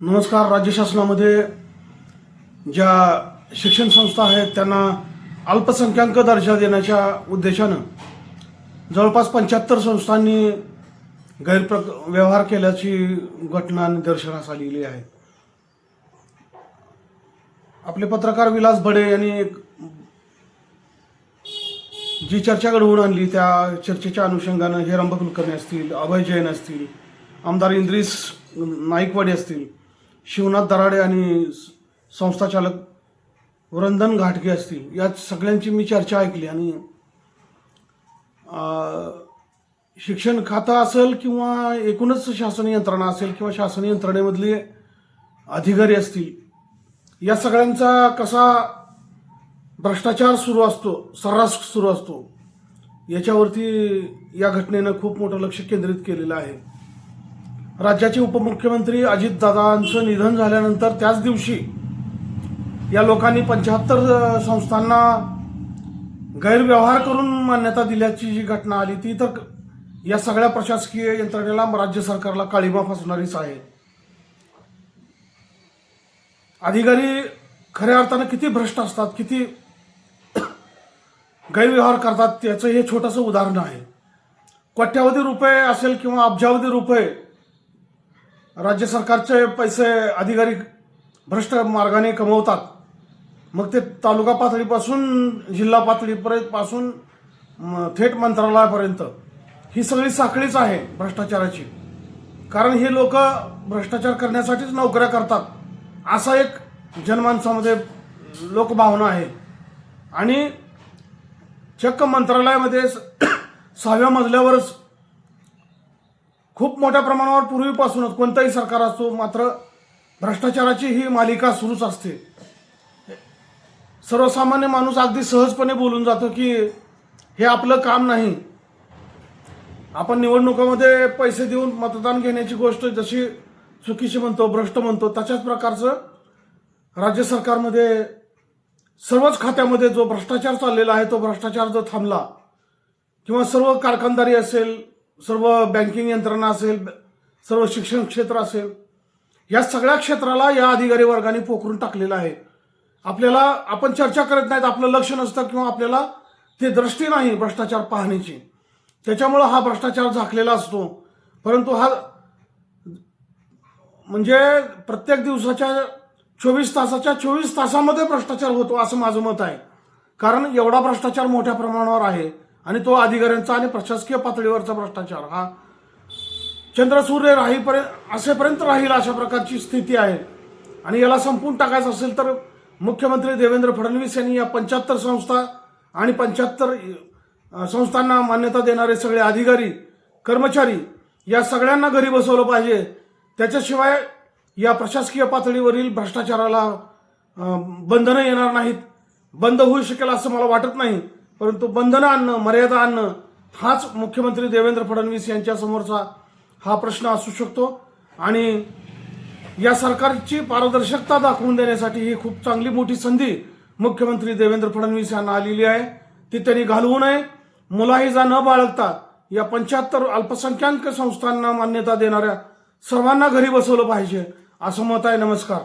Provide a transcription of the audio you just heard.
नमस्कार राज्य शासनामध्ये ज्या शिक्षण संस्था आहेत त्यांना अल्पसंख्याक दर्जा देण्याच्या उद्देशानं जवळपास पंच्याहत्तर संस्थांनी गैरप्र व्यवहार केल्याची घटना निदर्शनास आलेली आहे आपले पत्रकार विलास बडे यांनी एक जी चर्चा घडवून आणली त्या चर्चेच्या अनुषंगानं हेरंब कुलकर्णी असतील अभय जैन असतील आमदार इंद्रिस नाईकवाडी असतील शिवनाथ दराडे आणि संस्थाचालक वरंदन घाटगे असतील या सगळ्यांची मी चर्चा ऐकली आणि शिक्षण खातं असेल किंवा एकूणच शासन यंत्रणा असेल किंवा शासन यंत्रणेमधले अधिकारी असतील या सगळ्यांचा कसा भ्रष्टाचार सुरू असतो सर्रास सुरू असतो याच्यावरती या घटनेनं खूप मोठं लक्ष केंद्रित केलेलं आहे. राज्याचे उपमुख्यमंत्री अजितदादांचं निधन झाल्यानंतर त्याच दिवशी या लोकांनी पंच्याहत्तर संस्थांना गैरव्यवहार करून मान्यता दिल्याची जी घटना आली ती तर या सगळ्या प्रशासकीय यंत्रणेला राज्य सरकारला काळीमा फसणारीच आहे अधिकारी खऱ्या अर्थानं किती भ्रष्ट असतात किती गैरव्यवहार करतात त्याचं हे छोटंसं उदाहरण आहे. कोट्यावधी रुपये असेल किंवा अब्जावधी रुपये राज्य सरकारचे पैसे अधिकारी भ्रष्ट मार्गाने कमवतात. मग ते तालुका पातळीपासून जिल्हा पातळीपर्यंत पासून थेट मंत्रालयापर्यंत. ही सगळी साखळीच आहे भ्रष्टाचाराची. कारण हे लोक भ्रष्टाचार करण्यासाठीच नोकऱ्या करतात. असा एक जनमानसामध्ये लोकभावना आहे. आणि चक्क मंत्रालयामध्ये स- सहाव्या मजल्यावरच खूप मोठ्या प्रमाणावर पूर्वीपासूनच कोणताही सरकार असतो मात्र भ्रष्टाचाराची ही मालिका सुरूच असते. सर्वसामान्य माणूस अगदी सहजपणे बोलून जातो की हे आपलं काम नाही. आपण निवडणुकामध्ये पैसे देऊन मतदान घेण्याची गोष्ट जशी चुकीची म्हणतो भ्रष्ट म्हणतो तशाच प्रकारचं राज्य सरकारमध्ये सर्वच खात्यामध्ये जो भ्रष्टाचार चाललेला आहे तो भ्रष्टाचार जर थांबला किंवा सर्व कारखानदारी असेल सर्व बँकिंग यंत्रणा असेल सर्व शिक्षण क्षेत्र असेल या सगळ्या क्षेत्राला या अधिकारी वर्गाने पोखरून टाकलेलं आहे. आपल्याला आपण चर्चा करत नाहीत आपलं लक्ष नसतं किंवा आपल्याला ती दृष्टी नाही भ्रष्टाचार पाहण्याची. त्याच्यामुळं हा भ्रष्टाचार झाकलेला असतो. परंतु हा म्हणजे प्रत्येक दिवसाच्या चोवीस तासाच्या चोवीस तासामध्ये भ्रष्टाचार होतो असं माझं मत आहे. कारण एवढा भ्रष्टाचार मोठ्या प्रमाणावर आहे. आणि तो अधिकाऱ्यांचा आणि प्रशासकीय पातळीवरचा भ्रष्टाचार. हा. चंद्रसूर्य राहीपर्यंत असेपर्यंत राहील अशा प्रकारची स्थिती आहे. आणि याला संपून टाकायचं असेल तर मुख्यमंत्री देवेंद्र फडणवीस यांनी या पंच्याहत्तर संस्था आणि पंच्याहत्तर संस्थांना मान्यता देणारे सगळे अधिकारी कर्मचारी या सगळ्यांना घरी बसवलं पाहिजे. त्याच्याशिवाय या प्रशासकीय पातळीवरील भ्रष्टाचाराला बंधनं येणार नाहीत. बंद होऊ शकेल असं मला वाटत नाही. परंतु बंधनं आणणं मर्यादा आणणं हाच मुख्यमंत्री देवेंद्र फडणवीस यांच्यासमोरचा हा प्रश्न असू शकतो. आणि या सरकारची पारदर्शकता दाखवून देण्यासाठी ही खूप चांगली मोठी संधी मुख्यमंत्री देवेंद्र फडणवीस यांना आलेली आहे. ती त्यांनी घालवू नये. मुलाहिजा न बाळगता या पंच्याहत्तर अल्पसंख्याक संस्थांना मान्यता देणाऱ्या सर्वांना घरी बसवलं पाहिजे असं मत आहे. नमस्कार.